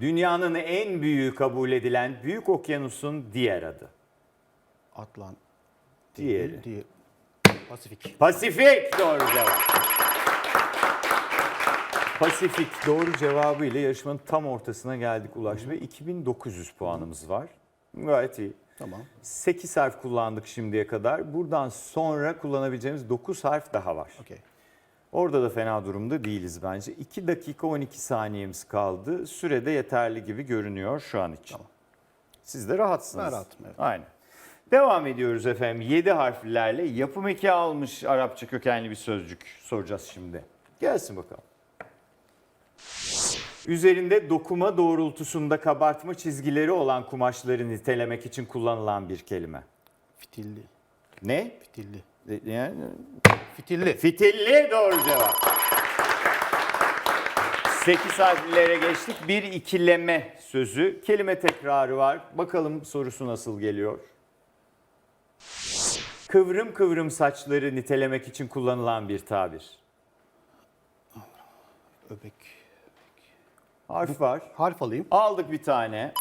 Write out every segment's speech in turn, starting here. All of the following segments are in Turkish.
Dünyanın en büyüğü kabul edilen Büyük Okyanus'un diğer adı. Atlant. Diğeri. Diğer. Pasifik. Pasifik doğru cevap. Pasifik doğru cevabı ile yarışmanın tam ortasına geldik Ulaş Bey. 2900 puanımız var. Gayet iyi. Tamam. 8 harf kullandık şimdiye kadar. Buradan sonra kullanabileceğimiz 9 harf daha var. Okey. Orada da fena durumda değiliz bence. 2 dakika 12 saniyemiz kaldı. Sürede yeterli gibi görünüyor şu an için. Tamam. Siz de rahatsınız. Ben rahatım, evet. Aynen. Devam ediyoruz efendim. 7 harflerle yapım eki almış Arapça kökenli bir sözcük soracağız şimdi. Gelsin bakalım. Üzerinde dokuma doğrultusunda kabartma çizgileri olan kumaşları nitelemek için kullanılan bir kelime. Fitilli. Ne? Fitilli. E, Yani Fitilli. Fitilli doğru cevap. 8 harflere geçtik. Bir ikileme sözü. Kelime tekrarı var. Bakalım sorusu nasıl geliyor? Kıvrım kıvrım saçları nitelemek için kullanılan bir tabir. Öbek. Harf var. Harf alayım. Aldık bir tane.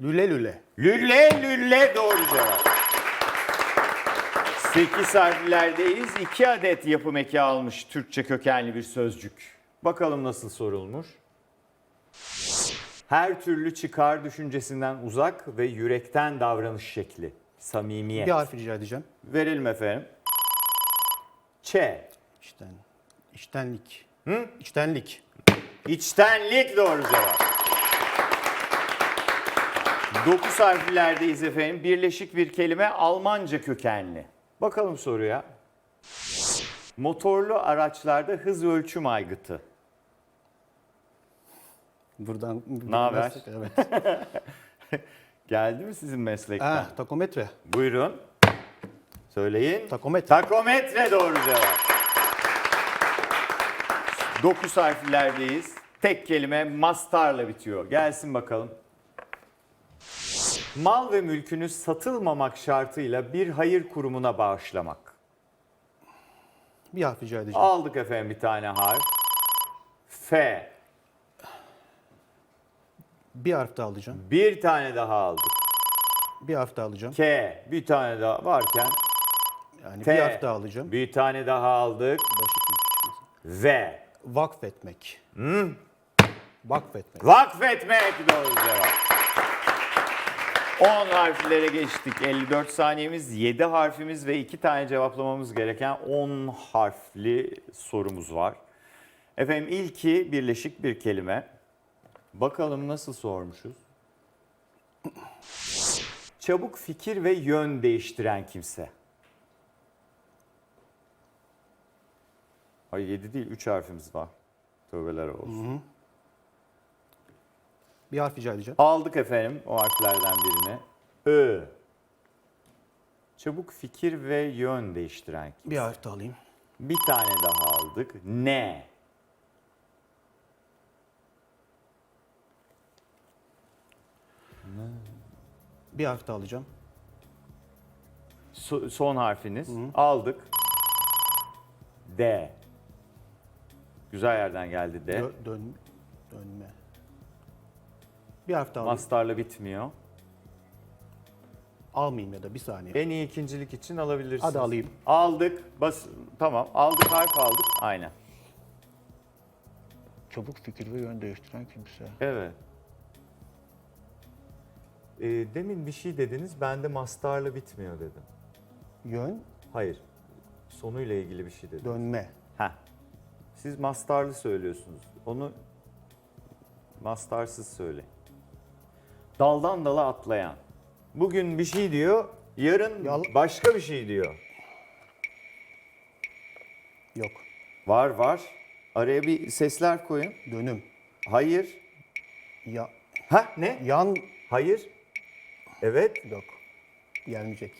Lüle lüle. Lülle lülle doğru cevap. 8 harflerdeyiz. 2 adet yapım eki almış Türkçe kökenli bir sözcük. Bakalım nasıl sorulmuş. Her türlü çıkar düşüncesinden uzak ve yürekten davranış şekli. Samimiyet. Bir harf rica edeceğim. Verelim efendim. Ç. İçten. İçtenlik. Hı? İçtenlik. İçtenlik doğru cevap. 9 harflerdeyiz efendim. Birleşik bir kelime Almanca kökenli. Bakalım soruya. Motorlu araçlarda hız ölçüm aygıtı. Buradan. Ne haber? Evet. Geldi mi sizin meslekten? Ha, takometre. Buyurun. Söyleyin. Takometre. Takometre doğru cevap. 9 harflerdeyiz. Tek kelime mastarla bitiyor. Gelsin bakalım. Mal ve mülkünü satılmamak şartıyla bir hayır kurumuna bağışlamak. Bir harf rica edeceğim. Aldık efendim bir tane harf. F. Bir harf daha alacağım. Bir tane daha aldık. Bir harf daha alacağım. K. Bir tane daha varken Yani T. bir harf daha alacağım. Bir tane daha aldık. Baş iki, üç, beş. V. Vakfetmek. Vakfetmek. Vakfetmek doğru cevap. 10 harflere geçtik. 54 saniyemiz, 7 harfimiz ve 2 tane cevaplamamız gereken 10 harfli sorumuz var. Efendim ilki birleşik bir kelime. Bakalım nasıl sormuşuz? Çabuk fikir ve yön değiştiren kimse. Ay 7 değil 3 harfimiz var. Tövbeler olsun. Bir harf rica edeceğim. Aldık efendim o harflerden birini. Ö. Çabuk fikir ve yön değiştiren kim? Bir harf daha alayım. Bir tane daha aldık. Ne? Bir harf daha alacağım. So- son harfiniz. Aldık. D. Güzel yerden geldi D. Dö- dön, dönme. Bir harf daha alayım. Mastarla bitmiyor. Almayayım ya da bir saniye. En iyi ikincilik için alabilirsiniz. Hadi alayım. Aldık. Bas tamam. Aldık harf aldık. Aynen. Çabuk fikir ve yön değiştiren kimse. Evet. Ee, demin bir şey dediniz. Ben de mastarla bitmiyor dedim. Yön, Hayır. Sonuyla ilgili bir şey dedim. dönme. Heh. Siz mastarlı söylüyorsunuz. Onu mastarsız söyleyin. Daldan dala atlayan. Bugün bir şey diyor, yarın Yal- başka bir şey diyor. Yok. Var var. Araya bir sesler koyun. Dönüm. Hayır. Ya, Ha ne? yan Hayır. Evet. yok. Gelmeyecek.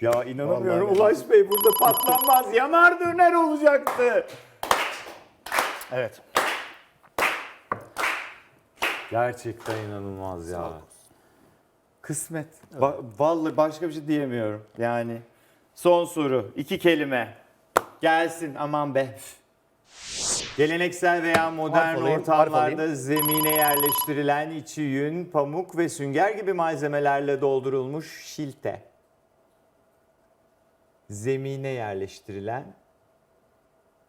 Ya inanamıyorum. Vallahi Ulaş Bey burada patlanmaz. Yanar döner olacaktı. Evet. Gerçekten inanılmaz ya. Kısmet. Ba- vallahi başka bir şey diyemiyorum. Yani son soru. iki kelime. Gelsin aman be. Geleneksel veya modern Harf alayım, harf ortamlarda alayım. zemine yerleştirilen içi yün, pamuk ve sünger gibi malzemelerle doldurulmuş şilte. Zemine yerleştirilen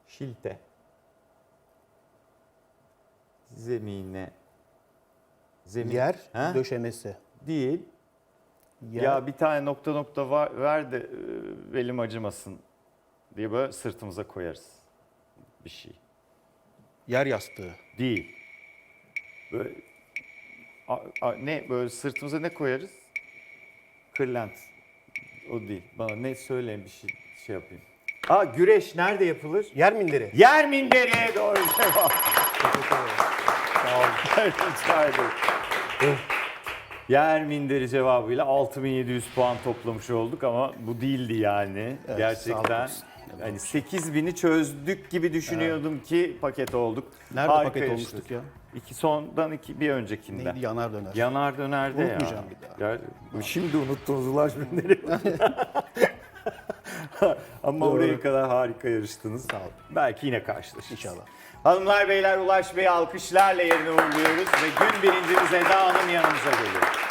şilte. Zemine. Zemin. Yer Ha? döşemesi. Değil. Yer, Ya bir tane nokta nokta var, ver de e, belim acımasın diye böyle sırtımıza koyarız bir şey. yer yastığı. Değil. Böyle a- a- ne böyle sırtımıza ne koyarız? Kırlent. O değil. Bana ne söyleyin bir şey şey yapayım. Aa güreş nerede yapılır? Yer minderi. Yer minderi doğru cevap. Sağ olun. Rica ederim. Yer minderi cevabıyla 6700 puan toplamış olduk ama bu değildi yani. Evet, Gerçekten olsun. hani 8000'i çözdük gibi düşünüyordum ki paket olduk. Nerede paket yarıştık. olmuştuk ya? İki sondan iki bir öncekinde. Neydi yanar döner. Yanar dönerdi ya. Unutmayacağım bir daha. Ya, şimdi unuttunuz Ulaş Bey Ama oraya kadar harika yarıştınız. Sağ olun. Belki yine karşılaşırız. İnşallah. Hanımlar beyler Ulaş Bey'i alkışlarla yerine uğurluyoruz ve gün birincimiz Eda Hanım yanımıza geliyor.